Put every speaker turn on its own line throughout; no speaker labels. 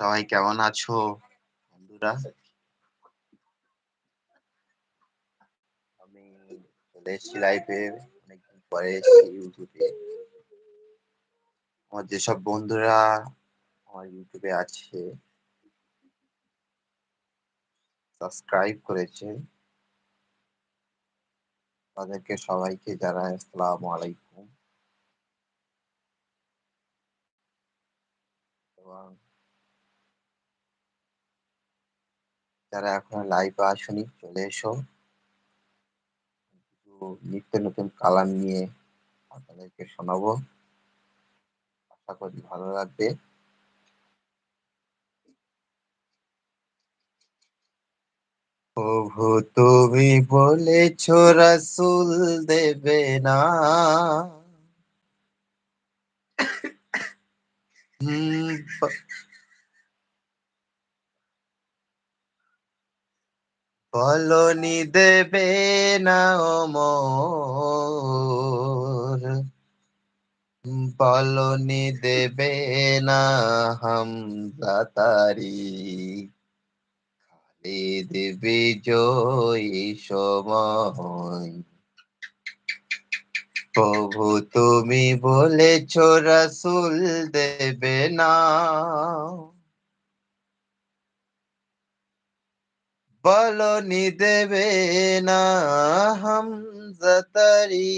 সবাই কেমন আছো বন্ধুরা? আমি চলে এসেছি লাইভে অনেকদিন পরে ইউটিউবে আমার যেসব বন্ধুরা আমার ইউটিউবে আছে সাবস্ক্রাইব করেছে, তাদেরকে সবাইকে জানাই আসসালামু আলাইকুম এবং যারা এখন লাইভে আসনি, চলে এসো। কিছু নিত্য নতুন কালাম নিয়ে আপনাদেরকে শোনাবো। আশা করি ভালো লাগবে। প্রভু, তুমি বলেছ রাসূল দেবে না। হুম, বলনি দেবে না মোর। বলনি দেবে না হামজাতারি খালিদ বিজয়ী সময়। প্রভু তুমি বলেছ রাসূল দেবে না। বলনি দেবে না হামজাতারি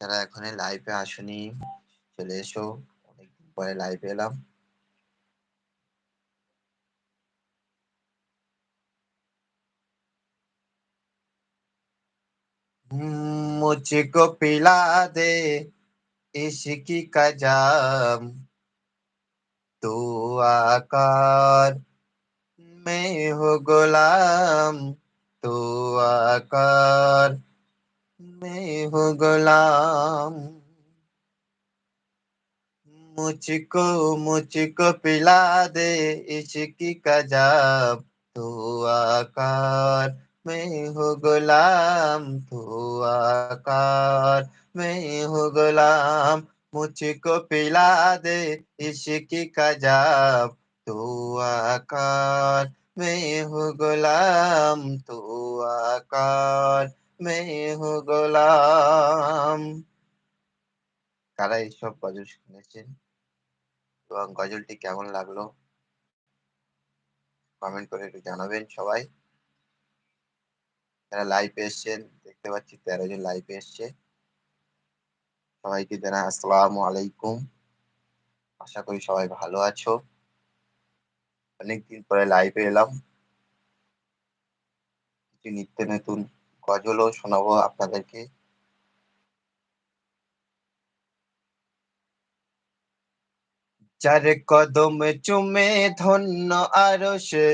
যারা এখন লাইভে আসনি চলে এসো অনেকদিন পরে লাইভে এলাম हम्म, मुझको पिला दे इश्क का जाम तू आकार मैं हो गुलाम। तू आकार मैं हो गुलाम। मुझको मुझको पिला दे इश्क का जाम तू आकार मैं हो गुलाम। तू आकार मैं हो गुलाम। मुझको पिला दे इश्क का जाम तू आकार मैं हो गुलाम तू आकार मैं हो गुलाम কারা এইসব গজল শুনেছেন এবং গজলটি কেমন লাগলো কমেন্ট করে একটু জানাবেন সবাই যারা লাইভ এসছেন দেখতে পাচ্ছি তেরো জন লাইভ এসছে সবাইকে জানাই আসসালামু আলাইকুম। আশা করি সবাই ভালো আছো। অনেকদিন পরে লাইভে এলাম। কিছু নিত্য নতুন গজলও শোনাবো আপনাদেরকে। চার কদম চুমে ধন্য আরশে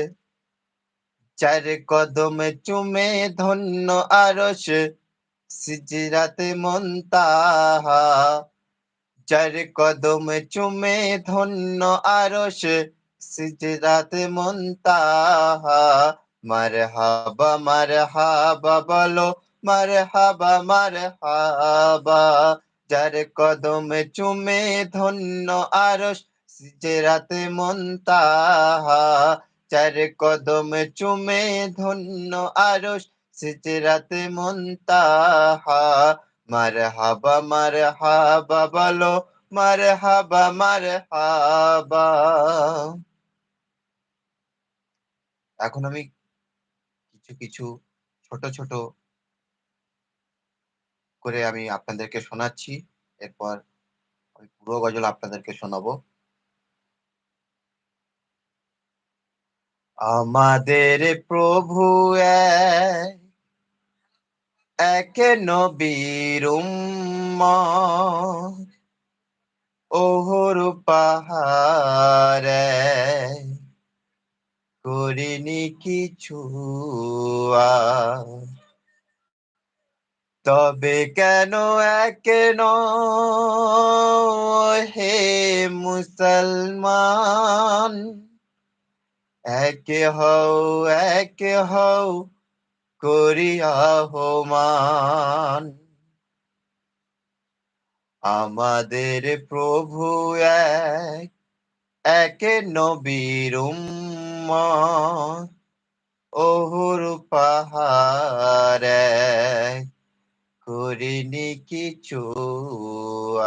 চার কদম চুমে ধন্য আরশে সিজরাতে মন্তাহা চার কদম চুমে ধন্য আরশে সিজরাতে মন্তাহা মার হাবা মার হাবা বলো মার হাবা মার হাবা যার কদম চুমে ধন্য আরশ সিজরাতে মন্তাহা চার কদম চুমে ধন্য আরশ সিজরাতে মন্তাহা মার হাবা মার হাবা বলো মার হাবা মার হাবা এখন আমি কিছু কিছু, ছোট ছোট করে আমি আপনাদেরকে শোনাচ্ছি। এরপর আমি পুরো গজল আপনাদেরকে শোনাবো। আমাদের প্রভু এক এক নবীর ওহর পাহাড়ে করিনি কিছু তবে কেন এক হে মুসলমান? এক হও এক হও করিয়া হোমান আমাদের প্রভু এক, এক নবীর ওহুর এক, করিনি কিছু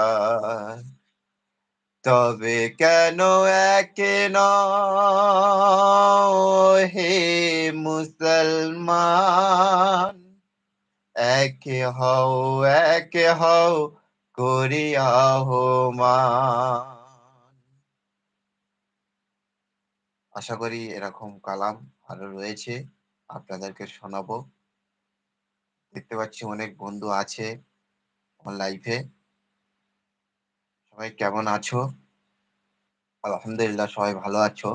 আর তবে কেন একে হে মুসলমান? একে হও একে হও করি আহ্বান। আশা করি এরকম কালাম আরও রয়েছে, আপনাদেরকে শোনাবো। দেখতে পাচ্ছি অনেক বন্ধু আছে আমার লাইফে সবাই কেমন আছো? আলহামদুলিল্লাহ, সবাই ভালো আছো?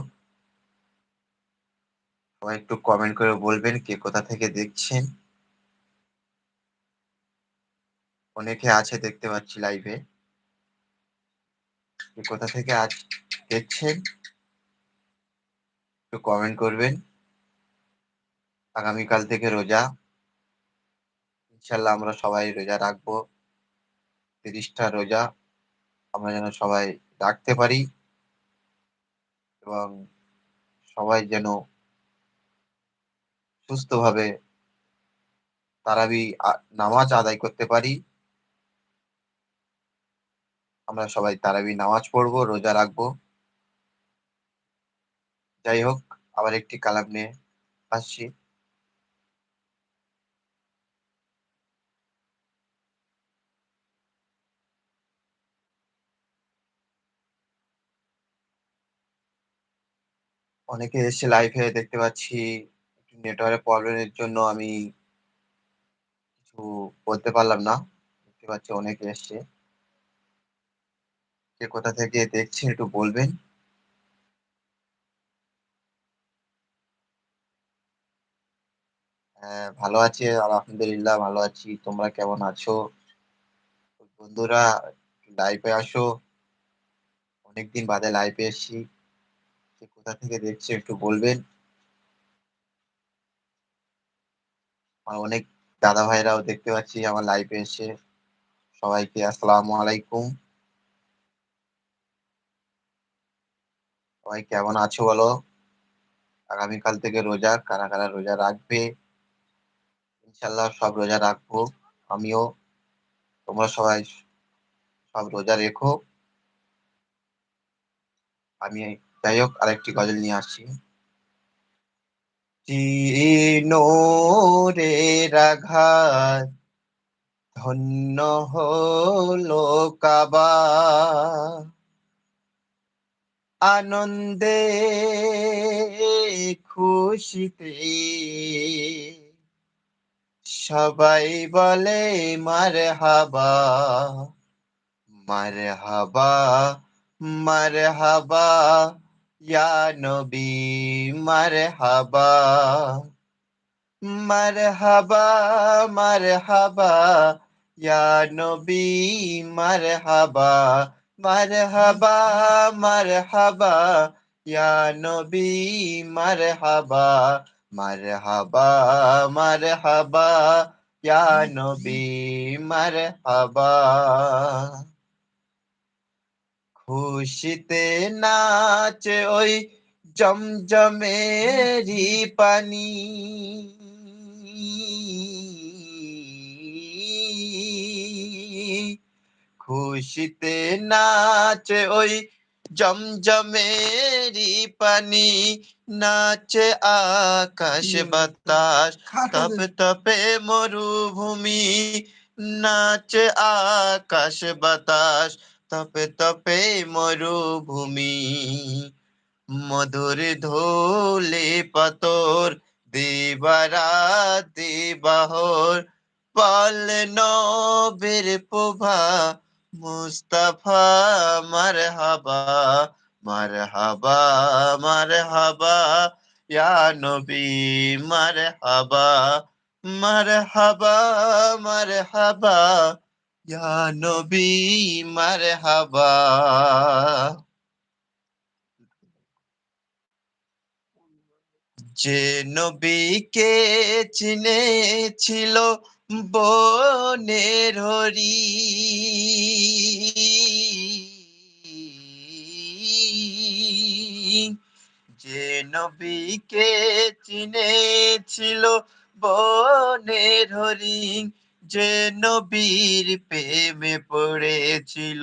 সবাই একটু কমেন্ট করে বলবেন কে কোথা থেকে দেখছেন? অনেকে আছে দেখতে পাচ্ছি লাইভে কে কোথা থেকে আজ দেখছেন? একটু কমেন্ট করবেন। আগামীকাল থেকে রোজা। ইনশাল্লাহ আমরা সবাই রোজা রাখব। তিরিশটা রোজা। আমরা যেন সবাই রাখতে পারি এবং সবাই যেন সুস্থভাবে তারাবি নামাজ আদায় করতে পারি। আমরা সবাই তারাবি নামাজ পড়ব, রোজা রাখব। যাই হোক, আবার একটি কালাম নিয়ে আসছি। অনেকে এসে লাইভে দেখতে পাচ্ছি নেটওয়ার্কের প্রবলেমের জন্য আমি কিছু বলতে পারলাম না। দেখতে পাচ্ছি অনেকে এসছে। কে কোথা থেকে দেখছেন একটু বলবেন। হ্যাঁ ভালো আছি, আলহামদুলিল্লাহ ভালো আছি। তোমরা কেমন আছো? বন্ধুরা লাইভে আসো। অনেকদিন বাদে লাইভে এসছি। কোথা থেকে দেখছে একটু বলবেন? আর অনেক দাদা ভাইরাও দেখতে পাচ্ছি, আমার লাইভে এসে। সবাইকে আসসালামু আলাইকুম। সবাই কেমন আছো বলো? আগামীকাল থেকে রোজা, কারা কারা রোজা রাখবে? ইনশাল্লাহ সব রোজা রাখব, আমিও। তোমরা সবাই সব রোজা রেখো। আমি যাই হোক আরেকটি গজল নিয়ে আসছি। চিনোরের আঘাত ধন্য হলো কাবা। আনন্দে খুশিতে সবাই বলে মার হাবা মার হাবা মার হাবা Ya Nabi Marhaba Marhaba Marhaba Ya Nabi Marhaba Marhaba Marhaba Ya Nabi Marhaba Marhaba Marhaba Ya Nabi Marhaba খুশিতে নাচে ওই জমজমেরি পানি। খুশিতে নাচে ওই জমজমেরি পানি। নাচে আকাশ বাতাস তপে তপে মরুভূমি। নাচে আকাশ বাতাস তপে তপে মরুভূমি, মধুর ধোলে পাতর দিবারাতি, বাহর, পাল, নবের প্রভা, মুস্তাফা মার হাবা মার হাবা মার হাবা নবী মার হাবা মার হাবা মার হাবা ইয়া নবী মারহাবা। যে নবীকে চিনেছিল বনের হরি। যে নবীকে চিনেছিল বনের হরি। যে নবীর প্রেমে পড়েছিল।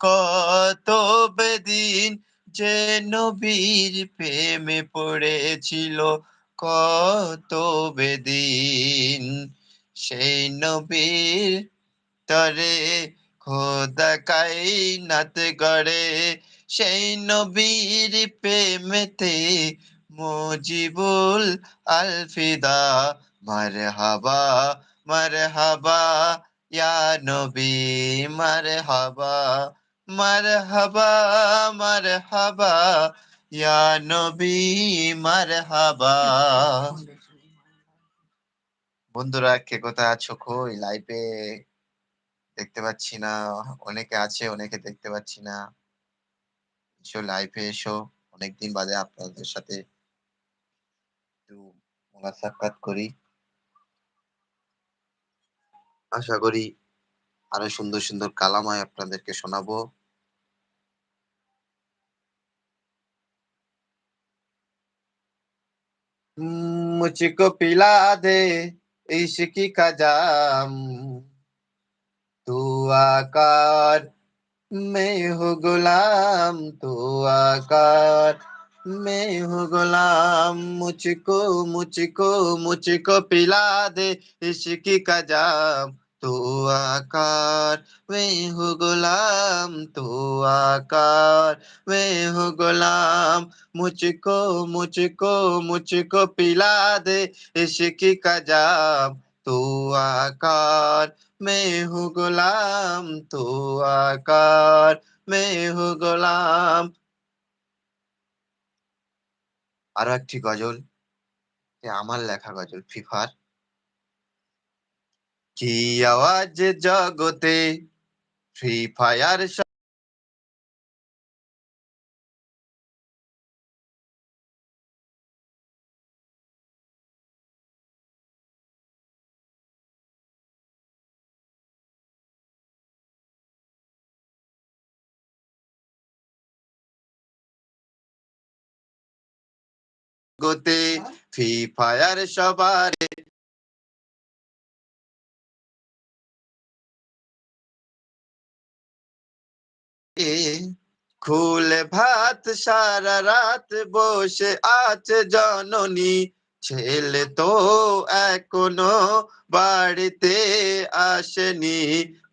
কত বেদিন যে নবীর প্রেমে পড়েছিল। কত বেদিন সেই নবীর তরে খোদা কাইনাত গড়ে। সেই নবীর প্রেমেতে মুজিবুল আলফিদা মারহাবা মারহাবা, ইয়া নবী, মারহাবা মারহাবা মারহাবা, ইয়া নবী, মারহাবা। বন্ধুরা, কে কোথায় আছো? কই? লাইভে দেখতে পাচ্ছি না। অনেকে আছে, অনেকে দেখতে পাচ্ছি না। এসো লাইভে এসো। অনেকদিন বাদে আপনাদের সাথে একটু সাক্ষাৎ করি। আশা করি আরো সুন্দর সুন্দর কালামায় আপনাদেরকে শোনাবো मुझको पिला दे इश्क का जाम तू आकार मैं हूँ गुलाम तू आकार मैं हूँ गुलाम मुझको मुझको मुझको पिला दे इश्क का जाम তো আকার, মে হো গোলাম, তো আকার, মে হো গোলাম মুচকো মুচকো মুচকো পিলা দে ইশক কা জাম। তো আকার, মে হো গোলাম, তো আকার, মে হো গোলাম। আরও একটি গজল আমার লেখা গজল, ফিফার। কি আওয়াজ জগতে? ফ্রি ফায়ার জগতে ফ্রি ফায়ার সবার খুলে ভাত সারা রাত বসে আছে জননী। ছেলে তো এখনও বাড়িতে আসেনি।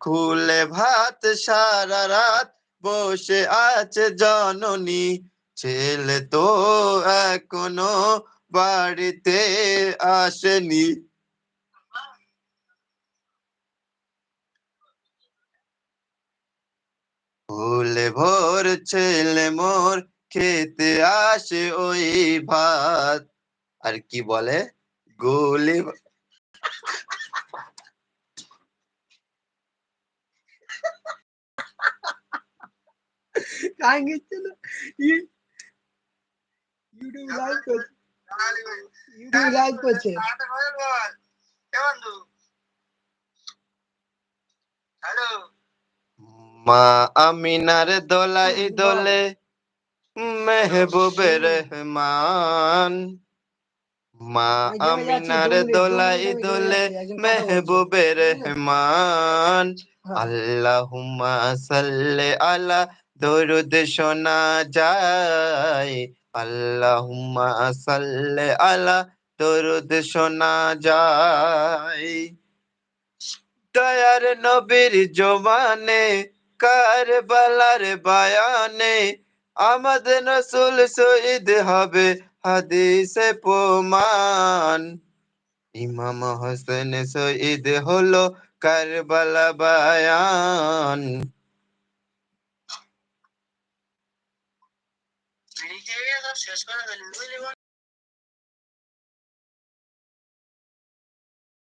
খুলে ভাত সারা রাত বসে আছে জননী। ছেলে তো এখনও বাড়িতে আসেনি। ভুলে ভোর ছেলে মোর খেতে আসে ওই ভাত। আর কি বলে? গুলি
কাঙ্গিছিল ইউটিউব হ্যালো।
মা আমিনার দোলাই দোলে মেহবুবে রহমান। মা আমিনার দোলাই দোলে। মেহবুবে রহমান। আল্লাহুম্মা সাল্লি আলা দরুদ শোনা যায়। আল্লাহুম্মা সাল্লি আলা দরুদ শোনা যায়। দয়ার নবীর জমানে কারবালার বায়ানে আমাদের রসুল শহীদ হবে হাদিসে প্রমাণ। ইমাম হোসেন শহীদ হলো কারবালা বায়ান।